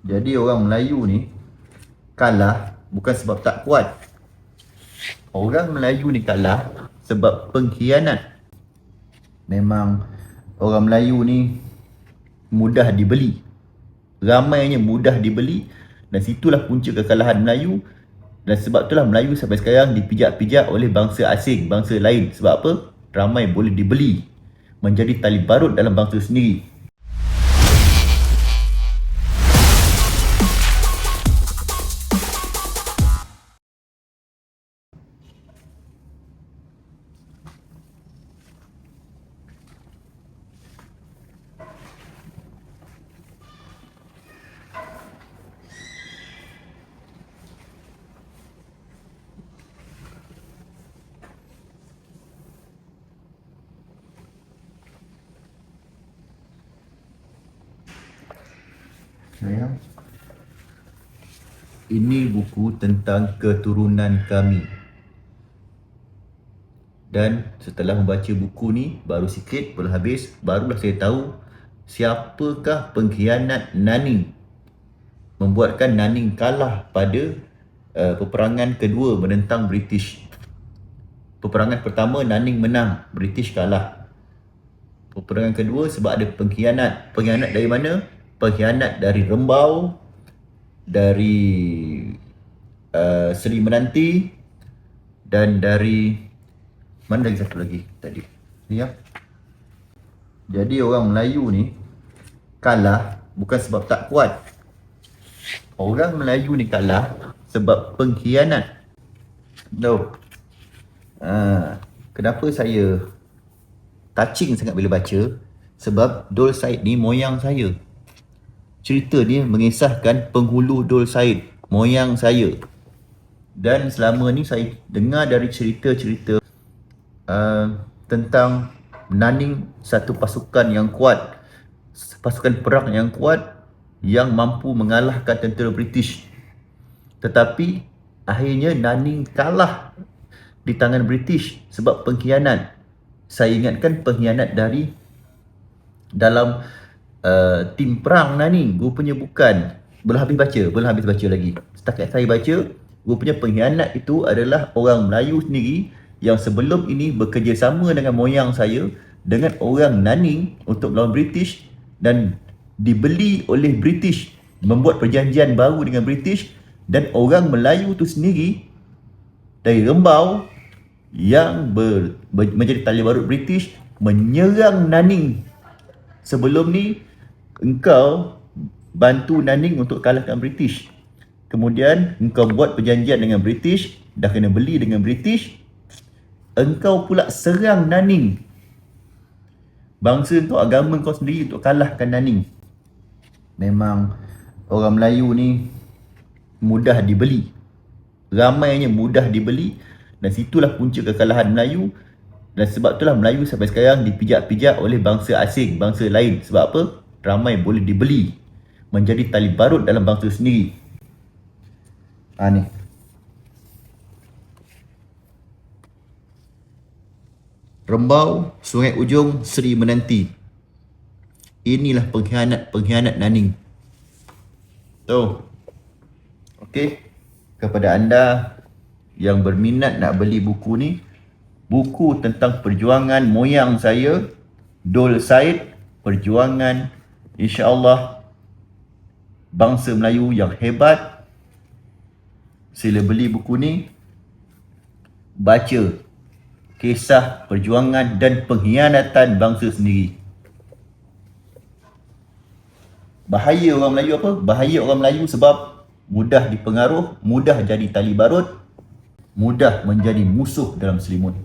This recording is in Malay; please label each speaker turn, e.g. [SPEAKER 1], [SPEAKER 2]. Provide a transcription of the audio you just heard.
[SPEAKER 1] Jadi orang Melayu ni kalah bukan sebab tak kuat. Orang Melayu ni kalah sebab pengkhianat. Memang orang Melayu ni mudah dibeli. Ramainya mudah dibeli dan situlah punca kekalahan Melayu dan sebab itulah Melayu sampai sekarang dipijak-pijak oleh bangsa asing, bangsa lain. Sebab apa? Ramai boleh dibeli menjadi tali barut dalam bangsa sendiri. Sayang. Ini buku tentang keturunan kami. Dan setelah membaca buku ni baru sikit baru habis barulah saya tahu siapakah pengkhianat Naning membuatkan Naning kalah pada uh, peperangan kedua menentang British. Peperangan pertama Naning menang, British kalah. Peperangan kedua sebab ada pengkhianat. Pengkhianat dari mana? Pengkhianat dari Rembau, dari uh, Seri Menanti dan dari mana lagi satu lagi tadi? Ya. Jadi orang Melayu ni kalah bukan sebab tak kuat. Orang Melayu ni kalah sebab pengkhianat. No. Ha, kenapa saya touching sangat bila baca? Sebab Dol Said ni moyang saya. Cerita ni mengisahkan penghulu Dol Said, moyang saya. Dan selama ni saya dengar dari cerita-cerita uh, tentang Naning satu pasukan yang kuat, pasukan perang yang kuat yang mampu mengalahkan tentera British. Tetapi akhirnya Naning kalah di tangan British sebab pengkhianat. Saya ingatkan pengkhianat dari dalam uh, tim perang Naning. Rupanya bukan. Belum habis baca, belum habis baca lagi. Setakat saya baca, rupanya pengkhianat itu adalah orang Melayu sendiri yang sebelum ini bekerjasama dengan moyang saya dengan orang Naning untuk melawan British dan dibeli oleh British membuat perjanjian baru dengan British dan orang Melayu tu sendiri dari Rembau yang ber, ber, menjadi tali barut British menyerang Naning sebelum ni engkau bantu Naning untuk kalahkan British. Kemudian engkau buat perjanjian dengan British dah kena beli dengan British engkau pula serang Naning. Bangsa tu agama kau sendiri untuk kalahkan Naning. Memang orang Melayu ni mudah dibeli. Ramainya mudah dibeli. Dan situlah punca kekalahan Melayu. Dan sebab itulah Melayu sampai sekarang dipijak-pijak oleh bangsa asing, bangsa lain. Sebab apa? Ramai boleh dibeli menjadi tali barut dalam bangsa sendiri ha ni Rembau, Sungai Ujung, Seri Menanti. Inilah pengkhianat-pengkhianat Naning. Tu. Okey. Kepada anda yang berminat nak beli buku ni, buku tentang perjuangan moyang saya, Dol Said, perjuangan insya-Allah bangsa Melayu yang hebat. Sila beli buku ni. Baca kisah perjuangan dan pengkhianatan bangsa sendiri. Bahaya orang Melayu apa? Bahaya orang Melayu sebab mudah dipengaruh, mudah jadi tali barut, mudah menjadi musuh dalam selimut.